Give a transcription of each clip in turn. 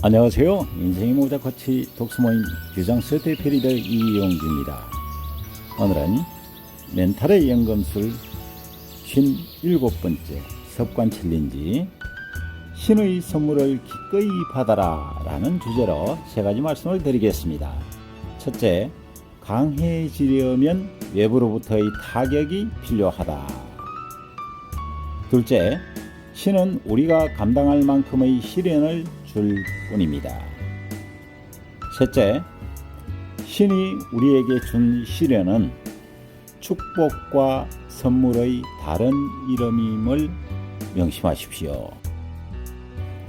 안녕하세요. 인생의 모자 코치 독서모임 규장서 대표 리더 이용주입니다. 오늘은 멘탈의 연금술 57번째 습관 챌린지 신의 선물을 기꺼이 받아라 라는 주제로 세 가지 말씀을 드리겠습니다. 첫째, 강해지려면 외부로부터의 타격이 필요하다. 둘째, 신은 우리가 감당할 만큼의 시련을 줄 뿐입니다. 셋째, 신이 우리에게 준 시련은 축복과 선물의 다른 이름임을 명심하십시오.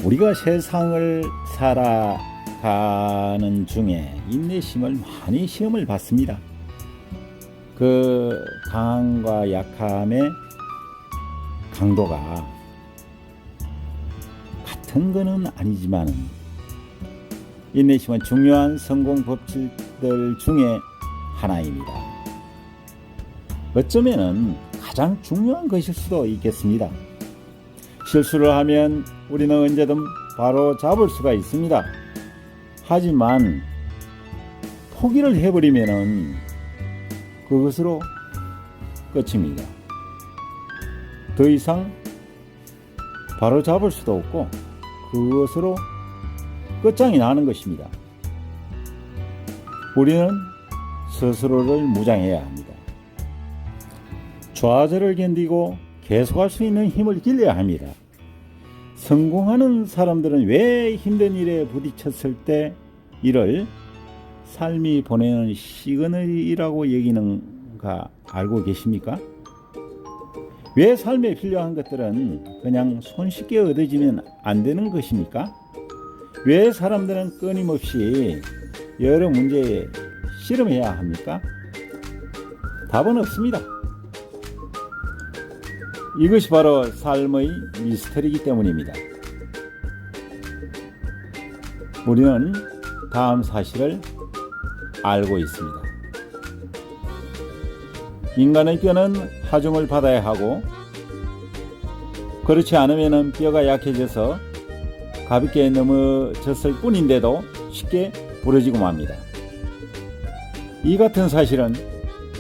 우리가 세상을 살아가는 중에 인내심을 많이 시험을 받습니다. 그 강함과 약함의 강도가 같은 것은 아니지만 인내심은 중요한 성공 법칙들 중에 하나입니다. 어쩌면 가장 중요한 것일 수도 있겠습니다. 실수를 하면 우리는 언제든 바로 잡을 수가 있습니다. 하지만 포기를 해버리면 그것으로 끝입니다. 더 이상 바로 잡을 수도 없고 그것으로 끝장이 나는 것입니다. 우리는 스스로를 무장해야 합니다. 좌절을 견디고 계속할 수 있는 힘을 길러야 합니다. 성공하는 사람들은 왜 힘든 일에 부딪혔을 때 이를 삶이 보내는 시그널이라고 여기는가 알고 계십니까? 왜 삶에 필요한 것들은 그냥 손쉽게 얻어지면 안 되는 것입니까? 왜 사람들은 끊임없이 여러 문제에 씨름해야 합니까? 답은 없습니다. 이것이 바로 삶의 미스터리이기 때문입니다. 우리는 다음 사실을 알고 있습니다. 인간의 뼈는 하중을 받아야 하고 그렇지 않으면 뼈가 약해져서 가볍게 넘어졌을 뿐인데도 쉽게 부러지고 맙니다. 이 같은 사실은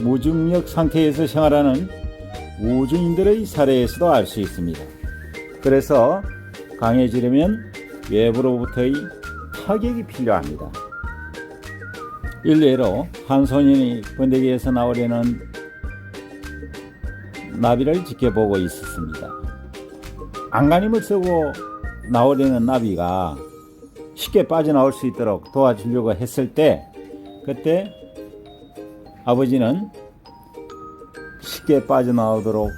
무중력 상태에서 생활하는 우주인들의 사례에서도 알 수 있습니다. 그래서 강해지려면 외부로부터의 타격이 필요합니다. 일례로 한 소년이 번데기에서 나오려는 나비를 지켜보고 있었습니다. 안간힘을 쓰고 나오려는 나비가 쉽게 빠져나올 수 있도록 도와주려고 했을 때 그때 아버지는 쉽게 빠져나오도록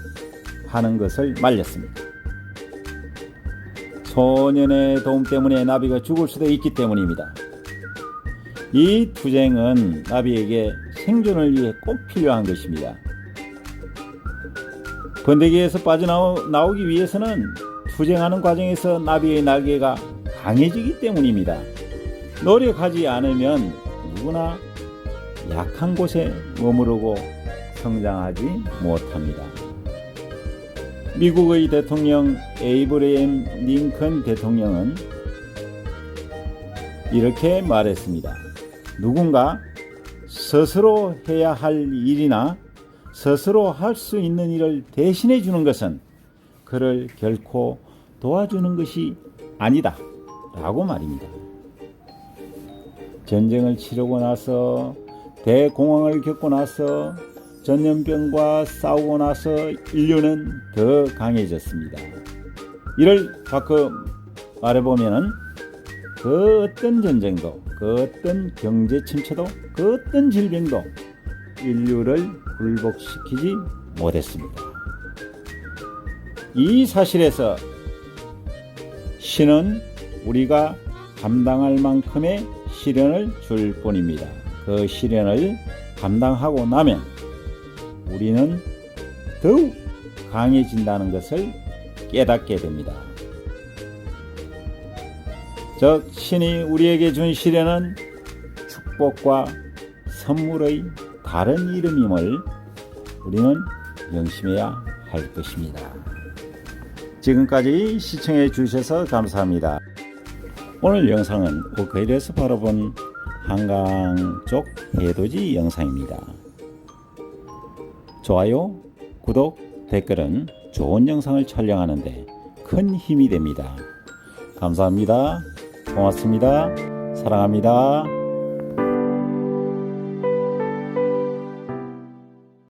하는 것을 말렸습니다. 소년의 도움 때문에 나비가 죽을 수도 있기 때문입니다. 이 투쟁은 나비에게 생존을 위해 꼭 필요한 것입니다. 번데기에서 빠져나오기 위해서는 투쟁하는 과정에서 나비의 날개가 강해지기 때문입니다. 노력하지 않으면 누구나 약한 곳에 머무르고 성장하지 못합니다. 미국의 대통령 에이브레임 링컨 대통령은 이렇게 말했습니다. 누군가 스스로 해야 할 일이나 스스로 할 수 있는 일을 대신해 주는 것은 그를 결코 도와주는 것이 아니다. 라고 말입니다. 전쟁을 치르고 나서 대공황을 겪고 나서 전염병과 싸우고 나서 인류는 더 강해졌습니다. 이를 바꿔 말해보면은 그 어떤 전쟁도, 그 어떤 경제 침체도, 그 어떤 질병도 인류를 굴복시키지 못했습니다. 이 사실에서 신은 우리가 감당할 만큼의 시련을 줄 뿐입니다. 그 시련을 감당하고 나면 우리는 더욱 강해진다는 것을 깨닫게 됩니다. 즉, 신이 우리에게 준 시련은 축복과 선물의 다른 이름임을 우리는 명심해야 할 것입니다. 지금까지 시청해 주셔서 감사합니다. 오늘 영상은 우크레이에서 바라본 한강 쪽 해돋이 영상입니다. 좋아요, 구독, 댓글은 좋은 영상을 촬영하는데 큰 힘이 됩니다. 감사합니다. 고맙습니다. 사랑합니다.